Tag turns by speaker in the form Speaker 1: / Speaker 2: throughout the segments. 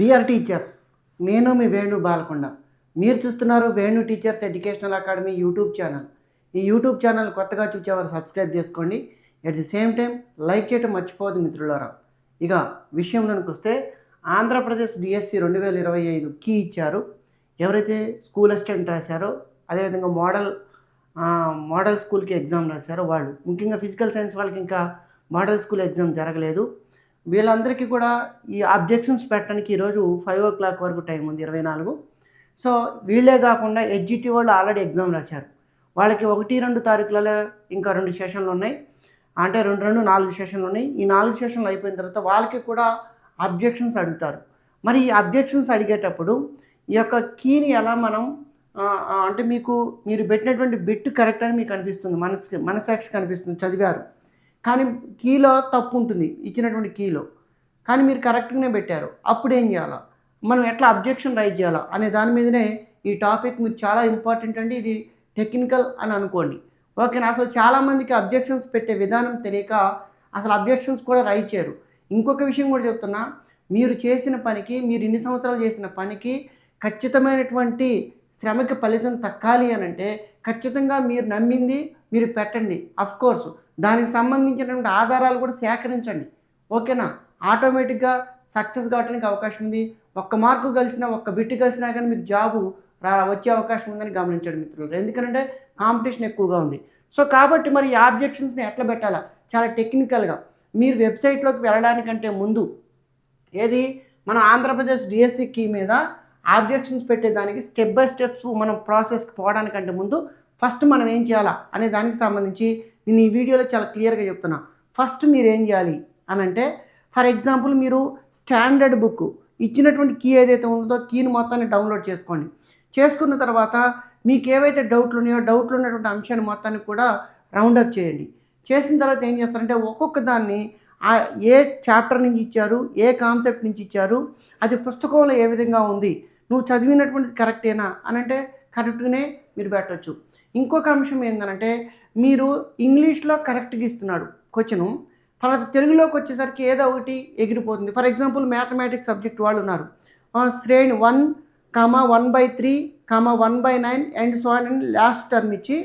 Speaker 1: Dear teachers. నేను మీ వేణు బాలకొండ. మీరు చూస్తున్నారు Venu teachers educational academy YouTube channel. ఈ యూట్యూబ్ ఛానల్ కొత్తగా చూసేవారు సబ్స్క్రైబ్ చేసుకోండి. At the same time like చేయటం మర్చిపోదు మిత్రులారా. ఇక విషయంలోనికి వస్తే ఆంధ్రప్రదేశ్ డిఎస్సి రెండు వేల ఇరవై ఐదు కీ ఇచ్చారు. ఎవరైతే స్కూల్ అసిస్టెంట్ రాశారో అదేవిధంగా మోడల్ మోడల్ స్కూల్కి ఎగ్జామ్ రాశారో వాళ్ళు. ముఖ్యంగా ఫిజికల్ సైన్స్ వాళ్ళకి ఇంకా మోడల్ స్కూల్ ఎగ్జామ్ జరగలేదు. వీళ్ళందరికీ కూడా ఈ అబ్జెక్షన్స్ పెట్టడానికి ఈరోజు ఫైవ్ ఓ క్లాక్ వరకు టైం ఉంది ఇరవై నాలుగు. సో వీళ్ళే కాకుండా ఎడ్జిటి వాళ్ళు ఆల్రెడీ ఎగ్జామ్ రాశారు. వాళ్ళకి ఒకటి రెండు తారీఖులలో ఇంకా రెండు సెషన్లు ఉన్నాయి. అంటే రెండు రెండు నాలుగు సెషన్లు ఉన్నాయి. ఈ నాలుగు సెషన్లు అయిపోయిన తర్వాత వాళ్ళకి కూడా అబ్జెక్షన్స్ అడుగుతారు. మరి ఈ అబ్జెక్షన్స్ అడిగేటప్పుడు ఈ యొక్క కీని ఎలా మనం అంటే మీకు మీరు పెట్టినటువంటి బిట్ కరెక్ట్ అని మీకు అనిపిస్తుంది. మనసుకి మనసాక్షి కనిపిస్తుంది చదివారు. కానీ కీలో తప్పు ఉంటుంది. ఇచ్చినటువంటి కీలో. కానీ మీరు కరెక్ట్గానే పెట్టారు. అప్పుడు ఏం చేయాలా? మనం ఎట్లా అబ్జెక్షన్ రైజ్ చేయాలా? అనే దాని మీదనే ఈ టాపిక్ మీకు చాలా ఇంపార్టెంట్ అండి. ఇది టెక్నికల్ అని అనుకోండి. ఓకేనా అసలు చాలామందికి అబ్జెక్షన్స్ పెట్టే విధానం తెలియక అసలు అబ్జెక్షన్స్ కూడా రైజ్ చేయరు. ఇంకొక విషయం కూడా చెప్తున్నా. మీరు చేసిన పనికి మీరు ఇన్ని సంవత్సరాలు చేసిన పనికి ఖచ్చితమైనటువంటి శ్రమకి ఫలితం తక్కాలి అని అంటే ఖచ్చితంగా మీరు నమ్మింది మీరు పెట్టండి. అఫ్ కోర్సు దానికి సంబంధించినటువంటి ఆధారాలు కూడా సేకరించండి. ఓకేనా? ఆటోమేటిక్గా సక్సెస్ కావడానికి అవకాశం ఉంది. ఒక్క మార్కు కలిసినా ఒక్క బిట్టు కలిసినా కానీ మీకు జాబు రా వచ్చే అవకాశం ఉందని గమనించండి మిత్రులు ఎందుకంటే కాంపిటీషన్ ఎక్కువగా ఉంది. సో కాబట్టి మరి ఈ ఆబ్జెక్షన్స్ని ఎట్లా పెట్టాలా? చాలా టెక్నికల్గా. మీరు వెబ్సైట్లోకి వెళ్ళడానికంటే ముందు ఏది? మన ఆంధ్రప్రదేశ్ డిఎస్సి కీ మీద ఆబ్జెక్షన్స్ పెట్టేదానికి స్టెప్ బై స్టెప్స్ మనం ప్రాసెస్కి పోవడానికంటే ముందు ఫస్ట్ మనం ఏం చేయాలా? అనే దానికి సంబంధించి నేను ఈ వీడియోలో చాలా క్లియర్గా చెప్తున్నా. ఫస్ట్ మీరు ఏం చేయాలి? అని అంటే ఫర్ ఎగ్జాంపుల్ మీరు స్టాండర్డ్ బుక్ ఇచ్చినటువంటి కీ ఏదైతే ఉందో కీని మొత్తాన్ని డౌన్లోడ్ చేసుకోండి. చేసుకున్న తర్వాత మీకు ఏవైతే డౌట్లు ఉన్నాయో డౌట్లు ఉన్నటువంటి అంశాన్ని మొత్తాన్ని కూడా రౌండప్ చేయండి. చేసిన తర్వాత ఏం చేస్తారంటే ఒక్కొక్క దాన్ని ఏ చాప్టర్ నుంచి ఇచ్చారు ఏ కాన్సెప్ట్ నుంచి ఇచ్చారు అది పుస్తకంలో ఏ విధంగా ఉంది నువ్వు చదివినటువంటిది కరెక్టేనా అని అంటే కరెక్ట్గానే మీరు పెట్టవచ్చు ఇంకొక అంశం ఏంటంటే మీరు ఇంగ్లీష్లో కరెక్ట్గా ఇస్తున్నాడు క్వశ్చను. తర్వాత తెలుగులోకి వచ్చేసరికి ఏదో ఒకటి ఎగిరిపోతుంది. ఫర్ ఎగ్జాంపుల్ మ్యాథమెటిక్స్ సబ్జెక్ట్ వాళ్ళు ఉన్నారు. శ్రేణి one comma one by three comma one by nine and so and last term ఇచ్చి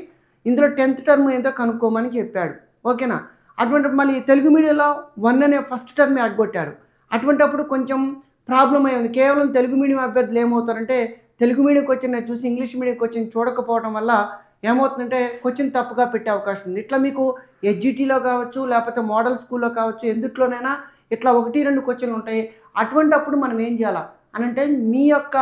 Speaker 1: ఇందులో టెన్త్ టర్మ్ ఏదో కనుక్కోమని చెప్పాడు. ఓకేనా? అటువంటి మళ్ళీ తెలుగు మీడియంలో వన్ అనే ఫస్ట్ టర్మ్ అడ్గొట్టాడు. అటువంటప్పుడు కొంచెం ప్రాబ్లం అయింది కేవలం తెలుగు మీడియం అభ్యర్థులు ఏమవుతారంటే తెలుగు మీడియంకి వచ్చిన చూసి ఇంగ్లీష్ మీడియంకి వచ్చిన చూడకపోవడం వల్ల ఏమవుతుందంటే క్వశ్చన్ తప్పుగా పెట్టే అవకాశం ఉంది. ఇట్లా మీకు ఎడ్జిటీలో కావచ్చు లేకపోతే మోడల్ స్కూల్లో కావచ్చు ఎందుట్లోనైనా ఇట్లా ఒకటి రెండు క్వశ్చన్లు ఉంటాయి. అటువంటి అప్పుడు మనం ఏం చేయాలా? అని అంటే మీ యొక్క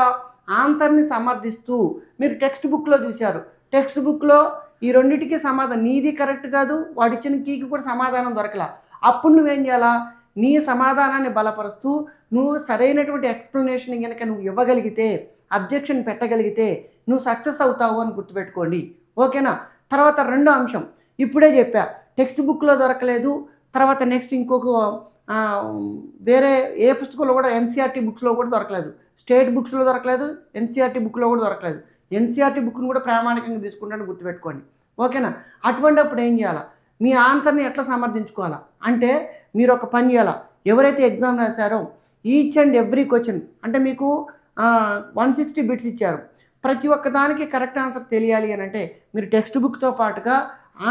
Speaker 1: ఆన్సర్ని సమర్థిస్తూ మీరు టెక్స్ట్ బుక్లో చూశారు. టెక్స్ట్ బుక్లో ఈ రెండింటికి సమాధానం నీది కరెక్ట్ కాదు వాడిచ్చిన కీకి కూడా సమాధానం దొరకలా. అప్పుడు నువ్వేం చేయాలా? నీ సమాధానాన్ని బలపరుస్తూ నువ్వు సరైనటువంటి ఎక్స్ప్లెనేషన్ కనుక నువ్వు ఇవ్వగలిగితే అబ్జెక్షన్ పెట్టగలిగితే నువ్వు సక్సెస్ అవుతావు అని గుర్తుపెట్టుకోండి. ఓకేనా? తర్వాత రెండో అంశం. ఇప్పుడే చెప్పా. టెక్స్ట్ బుక్లో దొరకలేదు. తర్వాత నెక్స్ట్ ఇంకొక వేరే ఏ పుస్తకంలో కూడా ఎన్సీఆర్టీ బుక్స్లో కూడా దొరకలేదు. స్టేట్ బుక్స్లో దొరకలేదు ఎన్సీఆర్టీ బుక్లో కూడా దొరకలేదు. ఎన్సీఆర్టీ బుక్ను కూడా ప్రామాణికంగా తీసుకుంటాను గుర్తుపెట్టుకోండి. ఓకేనా? అటువంటి అప్పుడు ఏం చేయాలా? మీ ఆన్సర్ని ఎట్లా సమర్థించుకోవాలా? అంటే మీరు ఒక పని చేయాలా? ఎవరైతే ఎగ్జామ్ రాశారో ఈచ్ అండ్ ఎవ్రీ క్వశ్చన్ అంటే మీకు వన్ సిక్స్టీ బిట్స్ ఇచ్చారు. ప్రతి ఒక్కదానికి కరెక్ట్ ఆన్సర్ తెలియాలి అని అంటే మీరు టెక్స్ట్ బుక్తో పాటుగా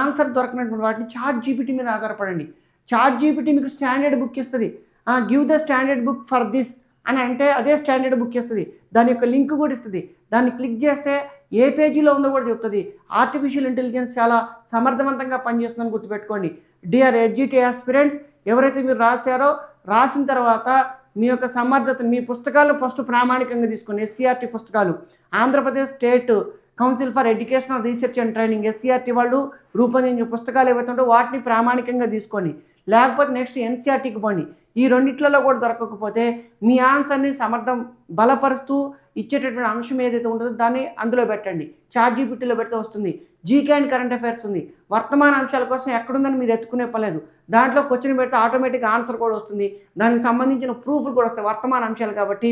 Speaker 1: ఆన్సర్ దొరకనటువంటి వాటిని చార్ట్ జీపీటీ మీద ఆధారపడండి. చార్ట్ జీపీటీ మీకు స్టాండర్డ్ బుక్ ఇస్తుంది. Give the standard book for this అని అంటే అదే స్టాండర్డ్ బుక్ ఇస్తుంది. దాని యొక్క లింక్ కూడా ఇస్తుంది. దాన్ని క్లిక్ చేస్తే ఏ పేజీలో ఉందో కూడా చెప్తుంది. ఆర్టిఫిషియల్ ఇంటెలిజెన్స్ చాలా సమర్థవంతంగా పనిచేస్తుందని గుర్తుపెట్టుకోండి. డిఆర్ ఎడ్జిటీ ఆస్పిరెంట్స్ ఎవరైతే మీరు రాశారో రాసిన తర్వాత మీ యొక్క సమర్థత మీ పుస్తకాలు ఫస్ట్ ప్రామాణికంగా తీసుకోండి ఎస్సీఆర్టీ పుస్తకాలు Andhra Pradesh state council for educational research and training SCRT వాళ్ళు రూపొందించిన పుస్తకాలు ఏవైతే ఉంటాయో వాటిని ప్రామాణికంగా తీసుకొని లేకపోతే నెక్స్ట్ ఎన్సీఆర్టీకి పోండి. ఈ రెండిట్లలో కూడా దొరకకపోతే మీ ఆన్సర్ని సమర్థం బలపరుస్తూ ఇచ్చేటటువంటి అంశం ఏదైతే ఉంటుందో దాన్ని అందులో పెట్టండి. చార్ట్ జీపీటీలో పెడితే వస్తుంది. జీకే అండ్ కరెంట్ అఫైర్స్ ఉంది. వర్తమాన అంశాల కోసం ఎక్కడుందని మీరు ఎత్తుకునే పర్లేదు దాంట్లో క్వశ్చన్ పెడితే ఆటోమేటిక్ ఆన్సర్ కూడా వస్తుంది. దానికి సంబంధించిన ప్రూఫ్లు కూడా వస్తాయి. వర్తమాన అంశాలు కాబట్టి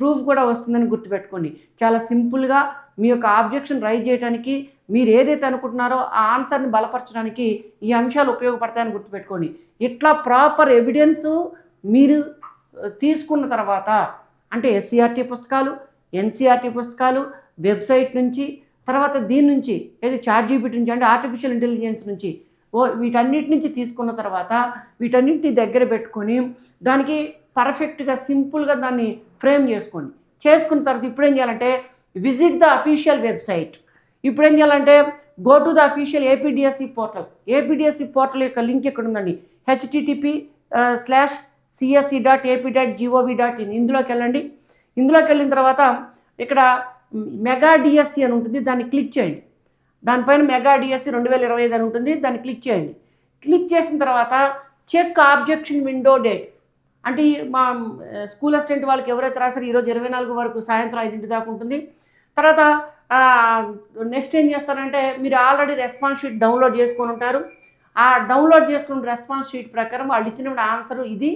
Speaker 1: ప్రూఫ్ కూడా వస్తుందని గుర్తుపెట్టుకోండి. చాలా సింపుల్గా మీ యొక్క ఆబ్జెక్షన్ రైజ్ చేయడానికి మీరు ఏదైతే అనుకుంటున్నారో ఆ ఆన్సర్ని బలపరచడానికి ఈ అంశాలు ఉపయోగపడతాయని గుర్తుపెట్టుకోండి. ఇట్లా ప్రాపర్ ఎవిడెన్స్ మీరు తీసుకున్న తర్వాత అంటే ఎస్సీఆర్టీ పుస్తకాలు ఎన్సీఆర్టీ పుస్తకాలు వెబ్సైట్ నుంచి తర్వాత దీని నుంచి ఏది చార్ట్ జీపీటీ నుంచి అంటే ఆర్టిఫిషియల్ ఇంటెలిజెన్స్ నుంచి ఓ వీటన్నిటి నుంచి తీసుకున్న తర్వాత వీటన్నిటిని దగ్గర పెట్టుకొని దానికి పర్ఫెక్ట్గా సింపుల్గా దాన్ని ఫ్రేమ్ చేసుకోండి. చేసుకున్న తర్వాత ఇప్పుడు ఏం చేయాలంటే విజిట్ ద అఫీషియల్ వెబ్సైట్. ఇప్పుడు ఏం చేయాలంటే go to the official APDSC portal APDSC portal యొక్క లింక్ ఎక్కడ ఉందండి HTTP slash CSE dot AP dot gov dot in ఇందులోకి వెళ్ళండి. ఇందులోకి వెళ్ళిన తర్వాత ఇక్కడ మెగా డిఎస్సి అని ఉంటుంది. దాన్ని క్లిక్ చేయండి. దానిపైన మెగా డిఎస్సి రెండు వేల ఇరవై ఐదు అని ఉంటుంది. దాన్ని క్లిక్ చేయండి. క్లిక్ చేసిన తర్వాత చెక్ ఆబ్జెక్షన్ విండో డేట్స్. అంటే మా స్కూల్ అసిస్టెంట్ వాళ్ళకి ఎవరైతే రాసారో ఈరోజు ఇరవై నాలుగు వరకు సాయంత్రం ఐదింటి దాకా ఉంటుంది. తర్వాత నెక్స్ట్ ఏం చేస్తారంటే మీరు ఆల్రెడీ రెస్పాన్స్ షీట్ డౌన్లోడ్ చేసుకొని ఉంటారు. ఆ డౌన్లోడ్ చేసుకున్న రెస్పాన్స్ షీట్ ప్రకారం వాళ్ళు ఇచ్చిన ఆన్సర్ ఇది.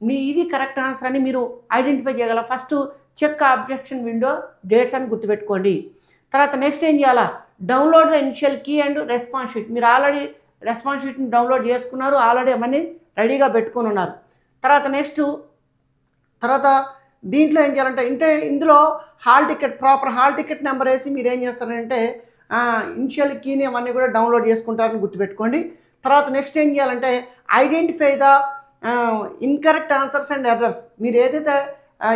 Speaker 1: మీ ఇది కరెక్ట్ ఆన్సర్ అని మీరు ఐడెంటిఫై చేయగల. First check objection window dates అని గుర్తుపెట్టుకోండి. తర్వాత నెక్స్ట్ ఏం చేయాలా? Download the initial key and response sheet. మీరు ఆల్రెడీ రెస్పాన్స్ షీట్ని డౌన్లోడ్ చేసుకున్నారు. ఆల్రెడీ అవన్నీ రెడీగా పెట్టుకొని ఉన్నారు. తర్వాత నెక్స్ట్ తర్వాత దీంట్లో ఏం చేయాలంటే అంటే ఇందులో hall ticket proper hall ticket number వేసి మీరు ఏం చేస్తారంటే ఇనిషియల్ కీని అవన్నీ కూడా డౌన్లోడ్ చేసుకుంటారని గుర్తుపెట్టుకోండి. తర్వాత నెక్స్ట్ ఏం చేయాలంటే identify the incorrect answers and errors మీరు ఏదైతే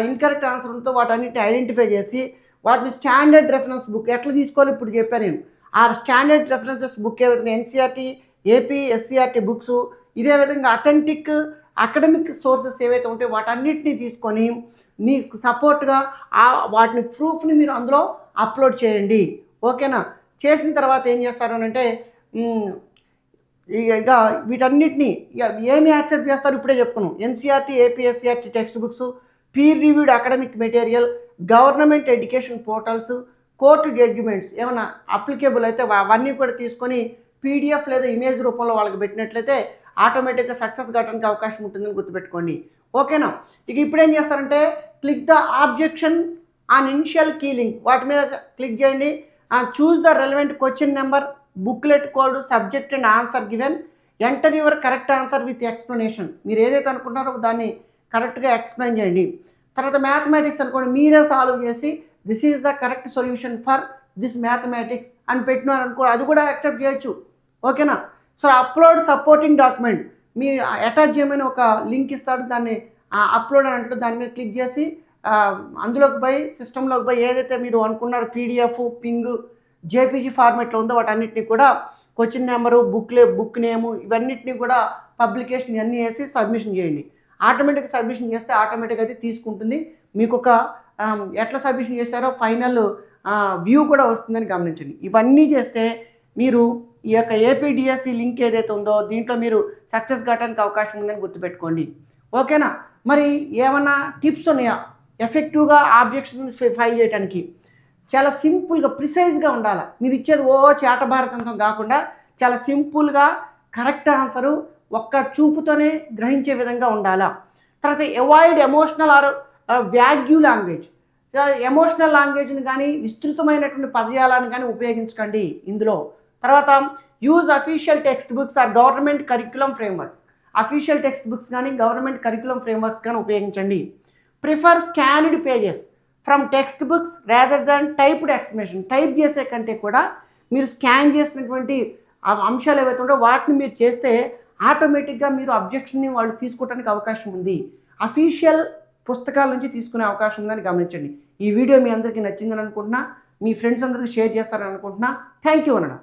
Speaker 1: ఇన్కరెక్ట్ ఆన్సర్ ఉందో వాటన్నిటిని ఐడెంటిఫై చేసి వాటిని స్టాండర్డ్ రెఫరెన్స్ బుక్ ఎట్లా తీసుకోవాలి ఇప్పుడు చెప్పాను నేను. ఆ స్టాండర్డ్ రెఫరెన్సెస్ బుక్ ఏవైతే ఎన్సీఆర్టీ ఏపీ ఎస్సీఆర్టీ బుక్స్ ఇదే విధంగా అథెంటిక్ అకాడమిక్ సోర్సెస్ ఏవైతే ఉంటాయో వాటన్నిటిని తీసుకొని నీకు సపోర్ట్గా ఆ వాటిని ప్రూఫ్ని మీరు అందులో అప్లోడ్ చేయండి. ఓకేనా? చేసిన తర్వాత ఏం చేస్తారనంటే ఇక వీటన్నిటిని ఇక ఏమి యాక్సెప్ట్ చేస్తారు ఇప్పుడే చెప్పుకున్నాం. NCERT APSCERT text books peer reviewed academic material government education portals court judgments ఏమైనా అప్లికేబుల్ అయితే అవన్నీ కూడా తీసుకొని పీడిఎఫ్ లేదా ఇమేజ్ రూపంలో వాళ్ళకి పెట్టినట్లయితే ఆటోమేటిక్గా సక్సెస్ కావడానికి అవకాశం ఉంటుందని గుర్తుపెట్టుకోండి. ఓకేనా ఇక ఇప్పుడు ఏం చేస్తారంటే click the objection on initial key link వాటి మీద క్లిక్ చేయండి. Choose the relevant question number booklet code subject and answer given enter your correct answer with explanation. మీరు ఏదైతే అనుకుంటారో దాన్ని కరెక్ట్గా ఎక్స్ప్లెయిన్ చేయండి. తర్వాత మ్యాథమెటిక్స్ అనుకోండి మీరే సాల్వ్ చేసి this is the correct solution for this mathematics అని పెట్టినారు అనుకో అది కూడా యాక్సెప్ట్ చేయొచ్చు. ఓకేనా? So upload supporting document. మీ అటాచ్ చేయమని ఒక లింక్ ఇస్తాడు దాన్ని అప్లోడ్ అని అంటూ దాని మీద క్లిక్ చేసి అందులోకి పోయి సిస్టంలోకి పోయి ఏదైతే మీరు అనుకున్నారో పీడిఎఫ్ పింగ్ జేపీజీ ఫార్మేట్లో ఉందో వాటన్నిటిని కూడా question number booklet book name ఇవన్నిటిని కూడా పబ్లికేషన్ ఇవన్నీ వేసి సబ్మిషన్ చేయండి. ఆటోమేటిక్ సబ్మిషన్ చేస్తే ఆటోమేటిక్ అయితే తీసుకుంటుంది. మీకు ఒక ఎట్లా సబ్మిషన్ చేస్తారో ఫైనల్ వ్యూ కూడా వస్తుందని గమనించండి. ఇవన్నీ చేస్తే మీరు ఈ యొక్క ఏపీడిఎస్సి లింక్ ఏదైతే ఉందో దీంట్లో మీరు సక్సెస్ కావడానికి అవకాశం ఉందని గుర్తుపెట్టుకోండి. ఓకేనా? మరి ఏమన్నా టిప్స్ ఉన్నాయా? ఎఫెక్టివ్గా ఆబ్జెక్షన్ ఫైల్ చేయడానికి చాలా సింపుల్గా ప్రిసైజ్గా ఉండాలి? మీరు ఇచ్చేది ఓ చేట భారతంతం కాకుండా చాలా సింపుల్గా కరెక్ట్ ఆన్సరు ఒక్క చూపుతోనే గ్రహించే విధంగా ఉండాలా? తర్వాత avoid emotional or vague language. Emotional లాంగ్వేజ్ని కానీ విస్తృతమైనటువంటి పదజాలాన్ని కానీ ఉపయోగించకండి ఇందులో. తర్వాత use official text books or government curriculum frameworks. Official text books కానీ గవర్నమెంట్ కరిక్యులం ఫ్రేమ్వర్క్స్ కానీ ఉపయోగించండి. Prefer scanned pages. From text books rather than typed explanation. Type చేసే కంటే కూడా మీరు స్కాన్ చేసినటువంటి అంశాలు ఏవైతే ఉండో వాటిని మీరు చేస్తే ఆటోమేటిక్గా మీరు అబ్జెక్షన్ని వాళ్ళు తీసుకోవడానికి అవకాశం ఉంది. అఫీషియల్ పుస్తకాల నుంచి తీసుకునే అవకాశం ఉందని గమనించండి. ఈ వీడియో మీ అందరికీ నచ్చిందని అనుకుంటున్నా. మీ ఫ్రెండ్స్ అందరికీ షేర్ చేస్తారని అనుకుంటున్నా. థ్యాంక్ యూ అనడం